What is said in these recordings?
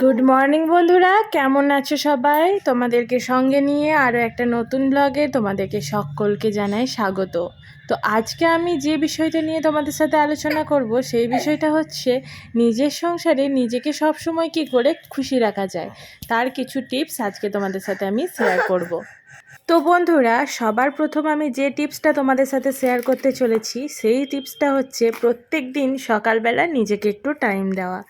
Good morning বন্ধুরা। কেমন আছো সবাই? তোমাদেরকে সঙ্গে নিয়ে আরও একটা নতুন ব্লগে তোমাদেরকে সকলকে জানাই স্বাগত। তো আজকে আমি যে বিষয়টা নিয়ে তোমাদের সাথে আলোচনা করব, সেই বিষয়টা হচ্ছে নিজের সংসারে নিজেকে সবসময় কি করে খুশি রাখা যায়, তার কিছু টিপস আজকে তোমাদের সাথে আমি শেয়ার করব। তো বন্ধুরা, সবার প্রথম আমি যে টিপসটা তোমাদের সাথে শেয়ার করতে চলেছি, সেই টিপসটা হচ্ছে প্রত্যেক দিন সকালবেলা নিজেকে একটু টাইম দেওয়া।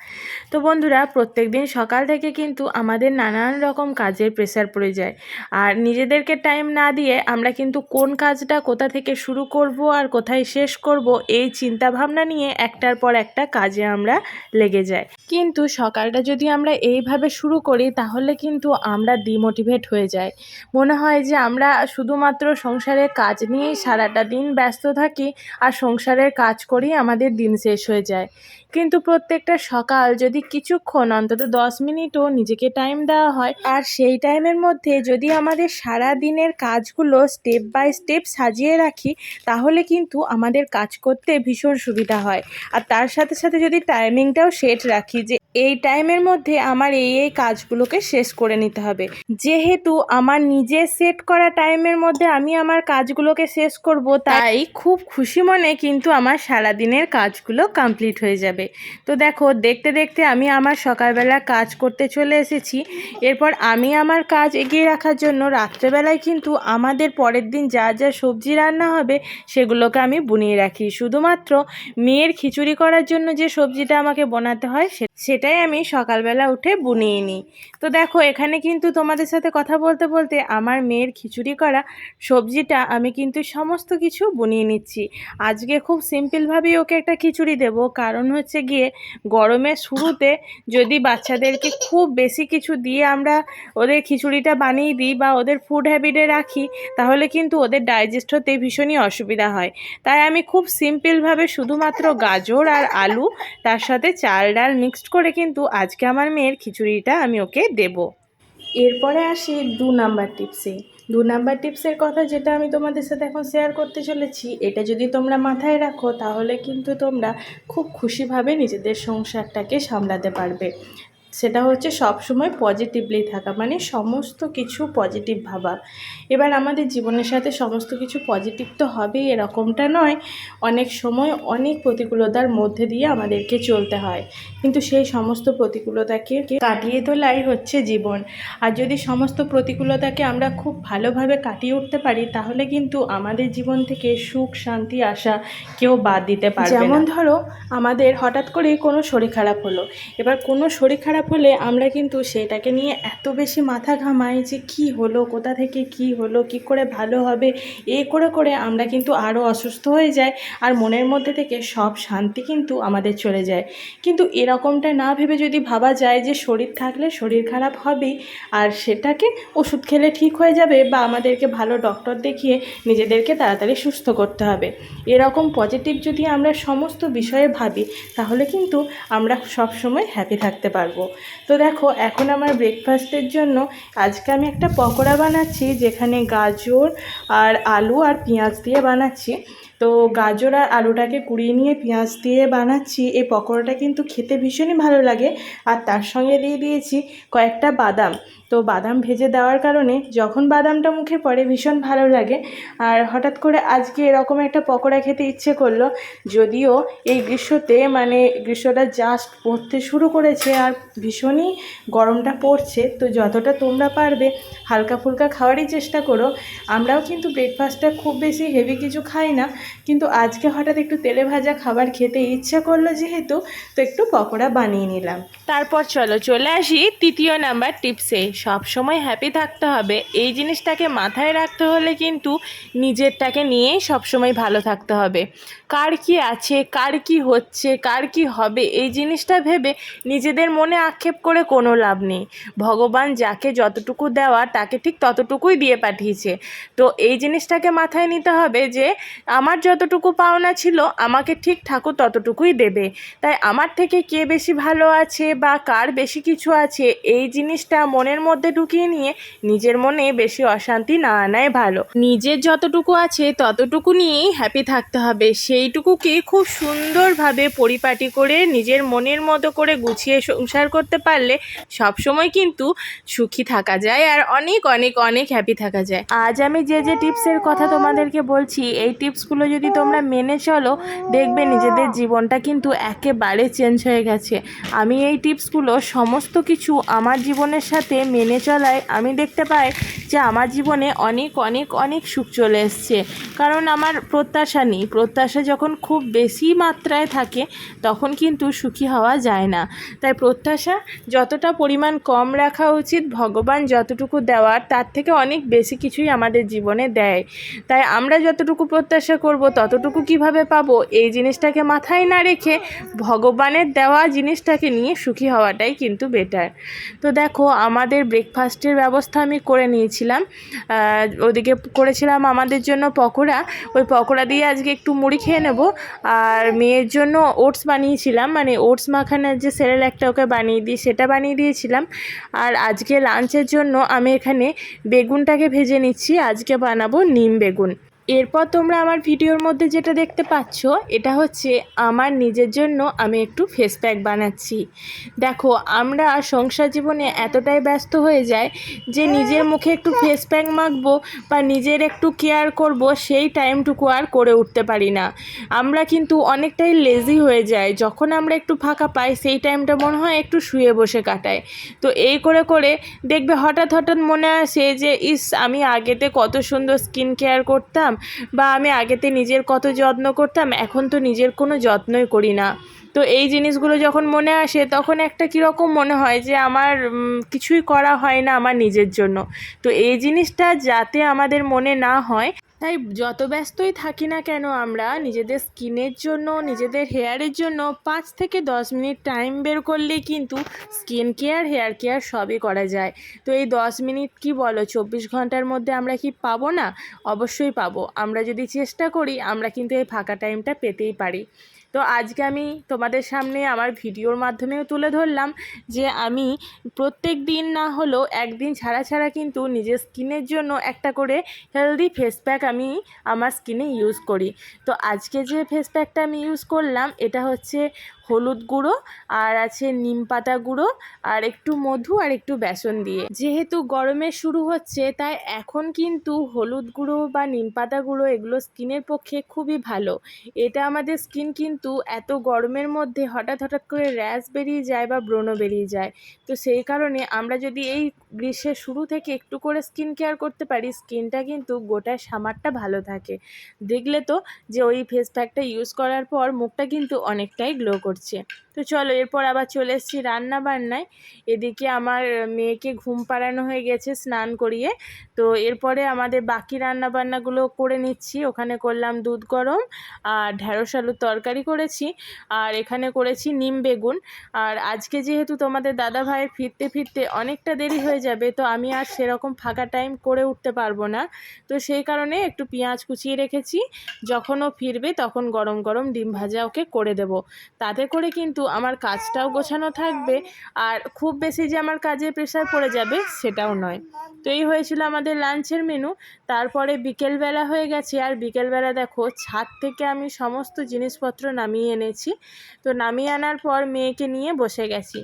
তো বন্ধুরা, প্রত্যেক দিন সকাল থেকে কিন্তু আমাদের নানান রকম কাজের প্রেশার পড়ে যায়। আর নিজেদেরকে টাইম না দিয়ে আমরা কিন্তু কোন কাজটা কোথা থেকে শুরু করব আর কোথায় শেষ করব, এই চিন্তা ভাবনা নিয়ে একটার পর একটা কাজে আমরা লেগে যাই। কিন্তু সকালটা যদি আমরা এইভাবে শুরু করি, তাহলে কিন্তু আমরা ডিমোটিভেট হয়ে যাই। মনে হয় যে আমরা শুধুমাত্র সংসারের কাজ নিয়েই সারাটা দিন ব্যস্ত থাকি আর সংসারের কাজ করেই আমাদের দিন শেষ হয়ে যায়। কিন্তু প্রত্যেকটা সকাল যদি কিছুক্ষণ, অন্তত দশ মিনিটও নিজেকে টাইম দেওয়া হয়, আর সেই টাইমের মধ্যে যদি আমাদের সারা দিনের কাজগুলো স্টেপ বাই স্টেপ সাজিয়ে রাখি, তাহলে কিন্তু আমাদের কাজ করতে ভীষণ সুবিধা হয়। আর তার সাথে সাথে যদি টাইমিংটাও সেট রাখি যে এই টাইমের মধ্যে আমার এই এই কাজগুলোকে শেষ করে নিতে হবে। যেহেতু আমার নিজে সেট করা টাইমের মধ্যে আমি আমার কাজগুলোকে শেষ করব, তাই খুব খুশি মনে কিন্তু আমার সারাদিনের কাজগুলো কমপ্লিট হয়ে যাবে। তো দেখো, দেখতে দেখতে আমি আমার সকালবেলা কাজ করতে চলে এসেছি। এরপর আমি আমার কাজ এগিয়ে রাখার জন্য রাত্রেবেলায় কিন্তু আমাদের পরের দিন যা যা সবজি রান্না হবে সেগুলোকে আমি বুনিয়ে রাখি। শুধুমাত্র মেয়ের খিচুড়ি করার জন্য যে সবজিটা আমাকে বানাতে হয় সে- সেটাই আমি সকালবেলা উঠে বুনিয়ে নিই। তো দেখো, এখানে কিন্তু তোমাদের সাথে কথা বলতে বলতে আমার মেয়ের খিচুড়ি করা সবজিটা আমি কিন্তু সমস্ত কিছু বুনিয়ে নিচ্ছি। আজকে খুব সিম্পলভাবেই ওকে একটা খিচুড়ি দেব। কারণ হচ্ছে গিয়ে গরমের শুরুতে যদি বাচ্চাদেরকে খুব বেশি কিছু দিয়ে আমরা ওদের খিচুড়িটা বানিয়ে দিই বা ওদের ফুড হ্যাবিটে রাখি, তাহলে কিন্তু ওদের ডাইজেস্ট হতে ভীষণই অসুবিধা হয়। তাই আমি খুব সিম্পলভাবে শুধুমাত্র গাজর আর আলু, তার সাথে চাল, ডাল মিক্সড করে কিন্তু আজকে আমার মেয়ের খিচুড়িটা আমি ওকে দেব। এরপরে আসি দু নাম্বার টিপসে। দু নাম্বার টিপসের কথা যেটা আমি তোমাদের সাথে এখন শেয়ার করতে চলেছি, এটা যদি তোমরা মাথায় রাখো তাহলে কিন্তু তোমরা খুব খুশিভাবে নিজেদের সংসারটাকে সামলাতে পারবে। সেটা হচ্ছে সব সময় পজিটিভলি থাকা মানে সমস্ত কিছু পজিটিভ ভাবা। এবার আমাদের জীবনের সাথে সমস্ত কিছু পজিটিভ তো হবেই, এরকমটা নয়। অনেক সময় অনেক প্রতিকূলতার মধ্যে দিয়ে আমাদেরকে চলতে হয়। কিন্তু সেই সমস্ত প্রতিকূলতাকে কাটিয়ে তোলাই হচ্ছে জীবন। আর যদি সমস্ত প্রতিকূলতাকে আমরা খুব ভালোভাবে কাটিয়ে উঠতে পারি, তাহলে কিন্তু আমাদের জীবন থেকে সুখ, শান্তি, আশা কেউ বাদ দিতে পারবে যেমন ধরো, আমাদের হঠাৎ করেই কোনো শরীর খারাপ হলো। এবার কোনো শরীর খারাপ হলে আমরা কিন্তু সেটাকে নিয়ে এত বেশি মাথা ঘামাই যে কি হলো, কোথা থেকে কি হলো, কি করে ভালো হবে, এ করে করে আমরা কিন্তু আরও অসুস্থ হয়ে যাই আর মনের মধ্যে থেকে সব শান্তি কিন্তু আমাদের চলে যায়। কিন্তু এরকমটা না ভেবে যদি ভাবা যায় যে শরীর থাকলে শরীর খারাপ হবেই, আর সেটাকে ওষুধ খেলে ঠিক হয়ে যাবে বা আমাদেরকে ভালো ডক্টর দেখিয়ে নিজেদেরকে তাড়াতাড়ি সুস্থ করতে হবে। এরকম পজিটিভ যদি আমরা সমস্ত বিষয়ে ভাবি, তাহলে কিন্তু আমরা সব সময় হ্যাপি থাকতে পারব। তো দেখো, এখন আমার ব্রেকফাস্টের জন্য আজকে আমি একটা পকোড়া বানাচ্ছি, যেখানে গাজর আর আলু আর পেঁয়াজ দিয়ে বানাচ্ছি। তো গাজর আর আলুটাকে কুড়িয়ে নিয়ে পেঁয়াজ দিয়ে বানাচ্ছি। এই পকোড়াটা কিন্তু খেতে ভীষণই ভালো লাগে। আর তার সঙ্গে দিয়ে দিয়েছি কয়েকটা বাদাম। তো বাদাম ভেজে দেওয়ার কারণে যখন বাদামটা মুখে পড়ে ভীষণ ভালো লাগে। আর হঠাৎ করে আজকে এরকম একটা পকোড়া খেতে ইচ্ছে করল। যদিও এই গ্রীষ্মতে মানে গ্রীষ্মটা জাস্ট পড়তে শুরু করেছে আর ভীষণই গরমটা পড়ছে। তো যতটা তোমরা পারবে হালকা ফুলকা খাওয়ারই চেষ্টা করো। আমরাও কিন্তু ব্রেকফাস্টটা খুব বেশি হেভি কিছু খাই না। কিন্তু আজকে হঠাৎ একটু তেলে ভাজা খাবার খেতে ইচ্ছা করল যেহেতু, তো একটু পকোড়া বানিয়ে নিলাম। তারপর চলো, চলে আসি তৃতীয় নাম্বার টিপসে। সব সময় হ্যাপি থাকতে হবে। এই জিনিসটাকে মাথায় রাখতে হলে কিন্তু নিজেরটাকে নিয়েই সবসময় ভালো থাকতে হবে। কার কি আছে, কার কি হচ্ছে, কার কি হবে, এই জিনিসটা ভেবে নিজেদের মনে আক্ষেপ করে কোনো লাভ নেই। ভগবান যাকে যতটুকু দেওয়া, তাকে ঠিক ততটুকুই দিয়ে পাঠিয়েছে। তো এই জিনিসটাকে মাথায় নিতে হবে যে, আমার যতটুকু পাওনা ছিল, আমাকে ঠিক ঠাকুর ততটুকুই দেবে। তাই আমার থেকে কে বেশি ভালো আছে বা কার বেশি কিছু আছে, এই জিনিসটা মনের মধ্যে ঢুকিয়ে নিয়ে নিজের মনে বেশি অশান্তি না আনাই ভালো। নিজের যতটুকু আছে, ততটুকু নিয়েই হ্যাপি থাকতে হবে। সেইটুকুকে খুব সুন্দরভাবে পরিপাটি করে, নিজের মনের মতো করে গুছিয়ে সংসার করতে পারলে সবসময় কিন্তু সুখী থাকা যায় আর অনেক অনেক অনেক হ্যাপি থাকা যায়। আজ আমি যে যে টিপসের কথা তোমাদেরকে বলছি, এই টিপসগুলো যদি তোমরা মেনে চলো, দেখবে নিজেদের জীবনটা কিন্তু একেবারে চেঞ্জ হয়ে গেছে। আমি এই টিপসগুলো সমস্ত কিছু আমার জীবনের সাথে মেনে চলায় আমি দেখতে পাই যে আমার জীবনে অনেক অনেক অনেক সুখ চলে এসছে। কারণ আমার প্রত্যাশা নেই। প্রত্যাশা যখন খুব বেশি মাত্রায় থাকে, তখন কিন্তু সুখী হওয়া যায় না। তাই প্রত্যাশা যতটা পরিমাণ কম রাখা উচিত, ভগবান যতটুকু দেওয়ার, তার থেকে অনেক বেশি কিছুই আমাদের জীবনে দেয়। তাই আমরা যতটুকু প্রত্যাশা করব ততটুকু কীভাবে পাবো, এই জিনিসটাকে মাথায় না রেখে ভগবানের দেওয়া জিনিসটাকে নিয়ে সুখী হওয়াটাই কিন্তু বেটার তো দেখো, আমাদের ব্রেকফাস্টের ব্যবস্থা আমি করে নিয়েছিলাম। ওদিকে করেছিলাম আমাদের জন্য পকোড়া। ওই পকোড়া দিয়ে আজকে একটু মুড়ি খেয়ে নেব। আর মেয়ের জন্য ওটস বানিয়েছিলাম। মানে ওটস মাখানোর যে সেরেল একটা ওকে বানিয়ে দিই সেটা বানিয়ে দিয়েছিলাম। আর আজকে লাঞ্চের জন্য আমি এখানে বেগুনটাকে ভেজে নিচ্ছি। আজকে বানাবো নিম বেগুন। এরপর তোমরা আমার ভিডিওর মধ্যে যেটা দেখতে পাচ্ছ, এটা হচ্ছে আমার নিজের জন্য আমি একটু ফেস প্যাক বানাচ্ছি। দেখো, আমরা সংসার জীবনে এতটাই ব্যস্ত হয়ে যায় যে নিজের মুখে একটু ফেস প্যাক মাখবো বা নিজের একটু কেয়ার করব, সেই টাইমটুকু আর করে উঠতে পারি না। আমরা কিন্তু অনেকটাই লেজি হয়ে যায় যখন আমরা একটু ফাঁকা পাই, সেই টাইমটা মনে হয় একটু শুয়ে বসে কাটায় তো এই করে করে দেখবে হঠাৎ হঠাৎ মনে আসে যে, ইস, আমি আগেতে কত সুন্দর স্কিন কেয়ার করতাম বা আমি আগেতে নিজের কত যত্ন করতাম, এখন তো নিজের কোনো যত্নই করি না। তো এই জিনিসগুলো যখন মনে আসে, তখন একটা কীরকম মনে হয় যে আমার কিছুই করা হয় না আমার নিজের জন্য। তো এই জিনিসটা যাতে আমাদের মনে না হয় তাই যত ব্যস্তই থাকি না কেন আমরা নিজেদের স্কিনের জন্য, নিজেদের হেয়ারের জন্য পাঁচ থেকে দশ মিনিট টাইম বের করলেই কিন্তু স্কিন কেয়ার, হেয়ার কেয়ার সবই করা যায়। তো এই দশ মিনিট কি বলো, চব্বিশ ঘণ্টার মধ্যে আমরা কি পাবো না? অবশ্যই পাবো। আমরা যদি চেষ্টা করি, আমরা কিন্তু এই ফাঁকা টাইমটা পেতেই পারি। তো আজকে আমি তোমাদের সামনে আমার ভিডিওর মাধ্যমেও তুলে ধরলাম যে আমি প্রত্যেক দিন না হলেও একদিন ছাড়া ছাড়া কিন্তু নিজের স্কিনের জন্য একটা করে হেলদি ফেস প্যাক আমি আমার স্কিনে ইউজ করি। তো আজকে যে ফেস প্যাকটা আমি ইউজ করলাম, এটা হচ্ছে হলুদ গুঁড়ো আর আছে নিম পাতা গুঁড়ো আর একটু মধু আর একটু বেসন দিয়ে। যেহেতু গরমের শুরু হচ্ছে, তাই এখন কিন্তু হলুদ গুঁড়ো বা নিম পাতা গুঁড়ো এগুলো স্কিনের পক্ষে খুবই ভালো। এটা আমাদের স্কিন কিন্তু এত গরমের মধ্যে হঠাৎ হঠাৎ করে র্যাশ বেরিয়ে যায় বা ব্রণ বেরিয়ে যায়। তো সেই কারণে আমরা যদি এই গ্রীষ্মের শুরু থেকে একটু করে স্কিন কেয়ার করতে পারি স্কিনটা কিন্তু গোটা সামারটা ভালো থাকে। দেখলে তো যে ওই ফেস প্যাকটা ইউজ করার পর মুখটা কিন্তু অনেকটাই গ্লো করছে। করছে। তো চলো, এরপর আবার চলে এসেছি রান্না বান্নায় এদিকে আমার মেয়েকে ঘুম পাড়ানো হয়ে গেছে স্নান করিয়ে। তো এরপরে আমাদের বাকি রান্না বান্নাগুলো করে নিচ্ছি। ওখানে করলাম দুধ গরম আর ঢ্যাঁড়স আলুর তরকারি করেছি আর এখানে করেছি নিম বেগুন। আর আজকে যেহেতু তোমাদের দাদা ভাই ফিরতে ফিরতে অনেকটা দেরি হয়ে যাবে, তো আমি আর সেরকম ফাঁকা টাইম করে উঠতে পারব না। তো সেই কারণে একটু পেঁয়াজ কুচিয়ে রেখেছি। যখন ও ফিরবে তখন গরম গরম ডিম ভাজা ওকে করে দেব। তাতে করে কিন্তু আমার কাজটাও গোছানো থাকবে আর খুব বেশি যে আমার কাজে প্রেশার পড়ে যাবে সেটাও নয়। তো এই হয়েছিল আমাদের লাঞ্চের মেনু তারপরে বিকেলবেলা হয়ে গেছে আর বিকেলবেলা দেখো ছাদ থেকে আমি সমস্ত জিনিসপত্র নামিয়ে এনেছি। তো নামিয়ে আনার পর মেয়েকে নিয়ে বসে গেছি।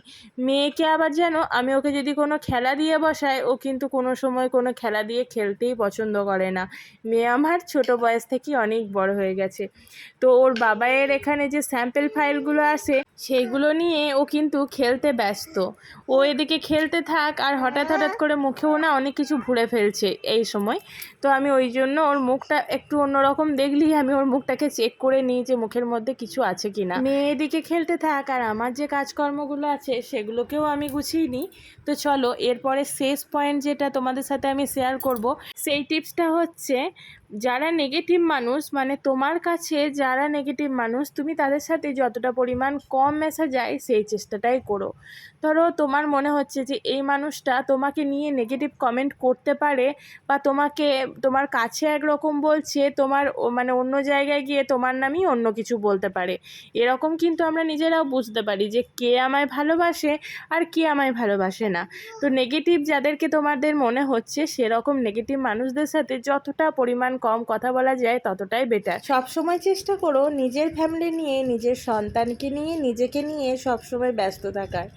মেয়েকে আবার যেন আমি ওকে যদি কোনো খেলা দিয়ে বসাই, ও কিন্তু কোনো সময় কোনো খেলা দিয়ে খেলতেই পছন্দ করে না। মেয়ে আমার ছোট বয়স থেকেই অনেক বড় হয়ে গেছে। তো ওর বাবায়ের এখানে যে স্যাম্পেল ফাইলগুলো আসে সেইগুলো নিয়ে ও কিন্তু খেলতে ব্যস্ত। ও এদিকে খেলতে থাক আর হঠাৎ হঠাৎ করে মুখেও না অনেক কিছু ভুলে ফেলছে এই সময়। তো আমি ওই জন্য ওর মুখটা একটু অন্যরকম দেখলেই আমি ওর মুখটাকে চেক করে নিই যে মুখের মধ্যে কিছু আছে কি না মেয়ে এদিকে খেলতে থাক আর আমার যে কাজকর্মগুলো আছে সেগুলোকেও আমি গুছিয়ে নিই। তো চলো, এরপরে শেষ পয়েন্ট যেটা তোমাদের সাথে আমি শেয়ার করব, সেই টিপসটা হচ্ছে, যারা নেগেটিভ মানুষ মানে তোমার কাছে যারা নেগেটিভ মানুষ, তুমি তাদের সাথে যতটা পরিমাণ কম মেশা যায় সেই চেষ্টাটাই করো। ধরো তোমার মনে হচ্ছে যে এই মানুষটা তোমাকে নিয়ে নেগেটিভ কমেন্ট করতে পারে বা তোমাকে, তোমার কাছে একরকম বলছে, তোমার মানে অন্য জায়গায় গিয়ে তোমার নামই অন্য কিছু বলতে পারে। এরকম কিন্তু আমরা নিজেরাও বুঝতে পারি যে কে আমায় ভালোবাসে আর কে আমায় ভালোবাসে না। তো নেগেটিভ যাদেরকে তোমাদের মনে হচ্ছে সেরকম নেগেটিভ মানুষদের সাথে যতটা পরিমাণ কম কথা বলা যায় ততটাই বেটার সবসময় চেষ্টা করো নিজের ফ্যামিলি নিয়ে, নিজের সন্তানকে নিয়ে, নিজেকে নিয়ে সবসময় ব্যস্ত থাকার।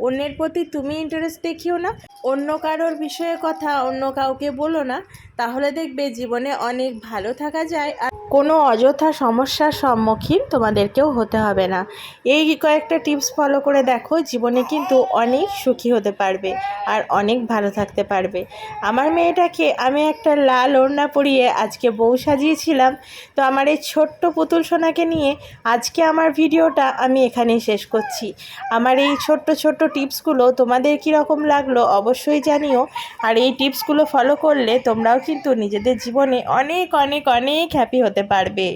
অন্যের প্রতি তুমি ইন্টারেস্ট দেখিও না, অন্য কারোর বিষয়ে কথা অন্য কাউকে বলো না, তাহলে দেখবে জীবনে অনেক ভালো থাকা যায় আর কোনো অযথা সমস্যার সম্মুখীন তোমাদেরকেও হতে হবে না। এই কয়েকটা টিপস ফলো করে দেখো, জীবনে কিন্তু অনেক সুখী হতে পারবে আর অনেক ভালো থাকতে পারবে। আমার মেয়েটাকে আমি একটা লাল ওড়না পরিয়ে আজকে বউ সাজিয়েছিলাম। তো আমার এই ছোট্ট পুতুল সোনাকে নিয়ে আজকে আমার ভিডিওটা আমি এখানেই শেষ করছি। আমার এই ছোট্ট ছোট্ট টিপসগুলো তোমাদের কীরকম লাগল অবশ্যই জানিও। আর এই টিপসগুলো ফলো করলে তোমরাও কিন্তু নিজেদের জীবনে অনেক অনেক অনেক হ্যাপি হতে পারবে